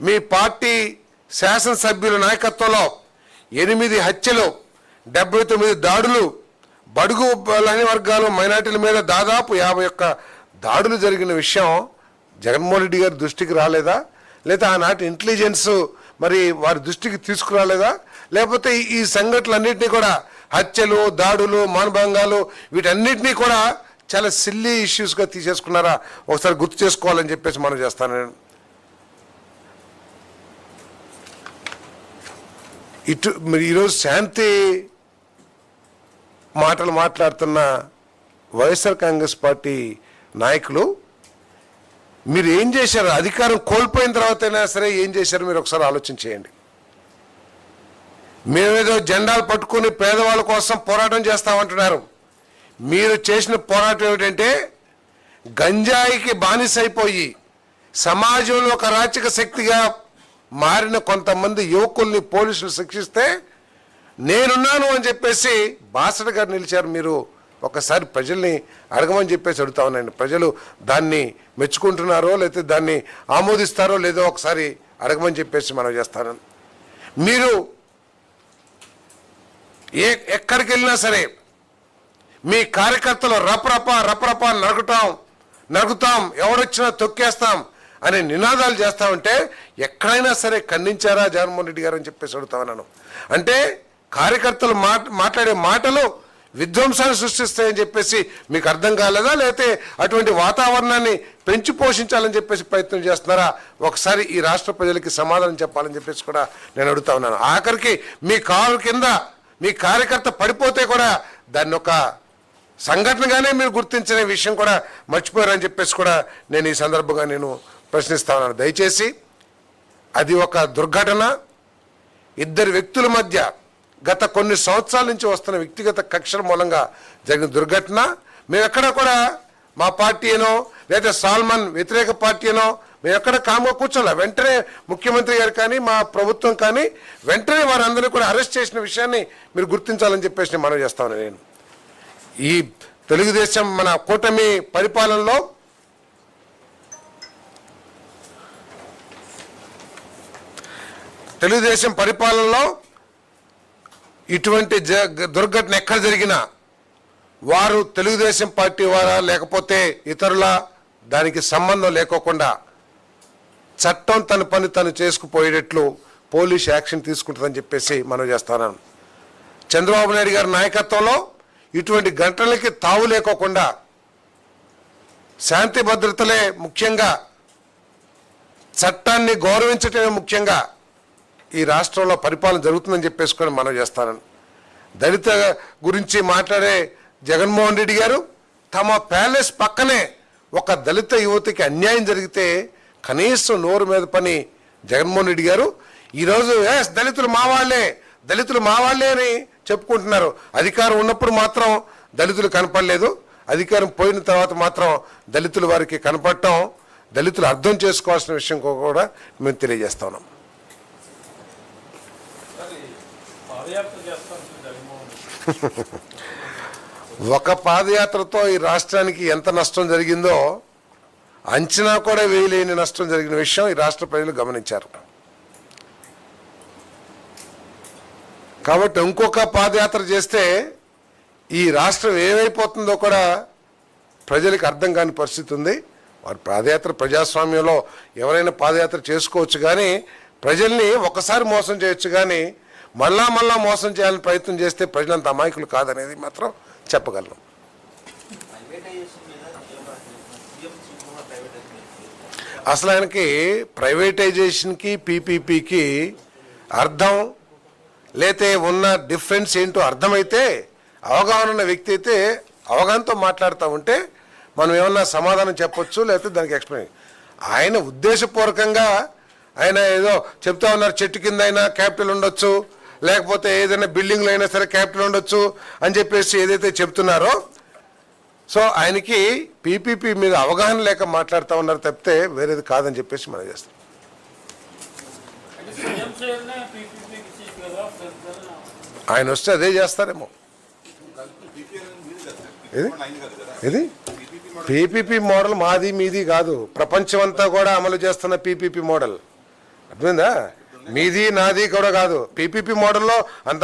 మీ party శాసనసభ్యుల నాయకత్వంలో ఎనిమిది హత్యలు డెబ్బై తొమ్మిది దాడులు బడుగు బలహీన వర్గాలు మైనార్టీల మీద దాదాపు యాభై ఒక్క దాడులు జరిగిన విషయం జగన్మోహన్ రెడ్డి గారి దృష్టికి రాలేదా? లేదా ఆనాటి ఇంటెలిజెన్స్ మరి వారి దృష్టికి తీసుకురాలేదా? లేకపోతే ఈ- ఈ సంఘటనలన్నింటినీ కూడా హత్యలు దాడులు మానభంగాలు వీటన్నిటినీ కూడా చాలా సిల్లీ ఇష్యూస్గా తీసేసుకున్నారా? ఒకసారి గుర్తు చేసుకోవాలని చెప్పేసి మనం చేస్తాను. నేను ఇటు మరి ఈరోజు శాంతి మాటలు మాట్లాడుతున్న వైఎస్ఆర్ కాంగ్రెస్ పార్టీ నాయకులు మీరు ఏం చేశారు? అధికారం కోల్పోయిన తర్వాత అయినా సరే ఏం చేశారు? మీరు ఒకసారి ఆలోచన చేయండి. మేమేదో జెండాలు పట్టుకుని పేదవాళ్ళ కోసం పోరాటం చేస్తామంటున్నారు. మీరు చేసిన పోరాటం ఏమిటంటే గంజాయికి బానిసైపోయి సమాజంలో ఒక రాచక శక్తిగా మారిన కొంతమంది యువకుల్ని పోలీసులు శిక్షిస్తే నేనున్నాను అని చెప్పేసి బాసట గారు నిలిచారు. మీరు ఒకసారి ప్రజల్ని అడగమని చెప్పేసి అడుగుతా ఉన్నాను. ప్రజలు దాన్ని మెచ్చుకుంటున్నారో లేకపోతే దాన్ని ఆమోదిస్తారో లేదో ఒకసారి అడగమని చెప్పేసి మనం చేస్తాను. మీరు ఏ ఎక్కడికి వెళ్ళినా సరే మీ కార్యకర్తలు రపరప రపరప నరకటం నరుకుతాం ఎవడొచ్చినా తొక్కేస్తాం అనే నినాదాలు చేస్తా ఉంటే ఎక్కడైనా సరే ఖండించారా జగన్మోహన్ రెడ్డి గారు అని చెప్పేసి అడుగుతా ఉన్నాను. అంటే కార్యకర్తలు మాట్లాడే మాటలు విధ్వంసాన్ని సృష్టిస్తాయని చెప్పేసి మీకు అర్థం కాలేదా? లేకపోతే అటువంటి వాతావరణాన్ని పెంచి పోషించాలని చెప్పేసి ప్రయత్నం చేస్తున్నారా? ఒకసారి ఈ రాష్ట్ర ప్రజలకి సమాధానం చెప్పాలని చెప్పేసి కూడా నేను అడుగుతా ఉన్నాను. ఆఖరికి మీ కారు కింద మీ కార్యకర్త పడిపోతే కూడా దాన్ని ఒక సంఘటనగానే మీరు గుర్తించిన విషయం కూడా మర్చిపోయారని చెప్పేసి కూడా నేను ఈ సందర్భంగా నేను ప్రశ్నిస్తా దయచేసి అది ఒక దుర్ఘటన. ఇద్దరు వ్యక్తుల మధ్య గత కొన్ని సంవత్సరాల నుంచి వస్తున్న వ్యక్తిగత కక్షల మూలంగా జరిగిన దుర్ఘటన. మేము ఎక్కడ కూడా మా పార్టీ అనో లేదా సాల్మన్ వ్యతిరేక పార్టీ అనో మేము ఎక్కడ కామ్గా కూర్చోలే. వెంటనే ముఖ్యమంత్రి గారు కానీ మా ప్రభుత్వం కానీ వెంటనే వారందరినీ కూడా అరెస్ట్ చేసిన విషయాన్ని మీరు గుర్తించాలని చెప్పేసి మనం చేస్తాను నేను ఈ తెలుగుదేశం మన కూటమి పరిపాలనలో తెలుగుదేశం పరిపాలనలో ఇటువంటి జ దుర్ఘటన ఎక్కడ జరిగినా వారు తెలుగుదేశం పార్టీ వారా లేకపోతే ఇతరుల దానికి సంబంధం లేకోకుండా చట్టం తన పని తను చేసుకుపోయేటట్లు పోలీస్ యాక్షన్ తీసుకుంటుందని చెప్పేసి మనం చేస్తున్నాను చంద్రబాబు నాయుడు గారి నాయకత్వంలో ఇటువంటి ఘటనలకి తావు లేకోకుండా శాంతి భద్రతలే ముఖ్యంగా చట్టాన్ని గౌరవించటమే ముఖ్యంగా ఈ రాష్ట్రంలో పరిపాలన జరుగుతుందని చెప్పేసుకొని మనం చేస్తానని దళిత గురించి మాట్లాడే జగన్మోహన్ రెడ్డి గారు తమ ప్యాలెస్ పక్కనే ఒక దళిత యువతికి అన్యాయం జరిగితే కనీసం నోరు మీద పని జగన్మోహన్ రెడ్డి గారు. ఈరోజు ఎస్ దళితులు మా వాళ్ళే దళితులు మా వాళ్ళే అని చెప్పుకుంటున్నారు. అధికారం ఉన్నప్పుడు మాత్రం దళితులు కనపడలేదు. అధికారం పోయిన తర్వాత మాత్రం దళితులు వారికి కనపడటం దళితులు అర్థం చేసుకోవాల్సిన విషయం కూడా మేము తెలియజేస్తా ఉన్నాం పాదయాత్ర చేస్తాను జగన్మోహన్ రెడ్డి. ఒక పాదయాత్రతో ఈ రాష్ట్రానికి ఎంత నష్టం జరిగిందో అంచనా కూడా వేయలేని నష్టం జరిగిన విషయం ఈ రాష్ట్ర ప్రజలు గమనించారు. కాబట్టి ఇంకొక పాదయాత్ర చేస్తే ఈ రాష్ట్రం ఏమైపోతుందో కూడా ప్రజలకు అర్థం కాని పరిస్థితి ఉంది. వారి పాదయాత్ర ప్రజాస్వామ్యంలో ఎవరైనా పాదయాత్ర చేసుకోవచ్చు కానీ ప్రజల్ని ఒకసారి మోసం చేయొచ్చు కానీ మళ్ళా మళ్ళా మోసం చేయాలని ప్రయత్నం చేస్తే ప్రజలంత అమాయకులు కాదనేది మాత్రం చెప్పగలను. అసలు ఆయనకి ప్రైవేటైజేషన్కి పీపీపీకి అర్థం లేతే ఉన్న డిఫరెన్స్ ఏంటో అర్థమైతే అవగాహన ఉన్న వ్యక్తి అయితే అవగాహనతో మాట్లాడుతూ ఉంటే మనం ఏమన్నా సమాధానం చెప్పొచ్చు లేకపోతే దానికి ఎక్స్ప్లెయిన్ ఆయన ఉద్దేశపూర్వకంగా ఆయన ఏదో చెప్తా ఉన్నారు చెట్టు కింద అయినా క్యాపిటల్ ఉండొచ్చు లేకపోతే ఏదైనా బిల్డింగ్లో అయినా సరే క్యాపిటల్ ఉండొచ్చు అని చెప్పేసి ఏదైతే చెప్తున్నారో సో ఆయనకి పీపీపీ మీద అవగాహన లేక మాట్లాడుతూ ఉన్నారు తప్పితే వేరేది కాదని చెప్పేసి మనం చేస్తాం. ఆయన వస్తే అదే చేస్తారేమో. ఇది ఇది పీపీపీ మోడల్ మాది మీది కాదు. ప్రపంచం అంతా కూడా అమలు చేస్తున్న పీపీపీ మోడల్. అర్థమైందా? మీది నాది కూడా కాదు. పీపీపీ మోడల్లో అంత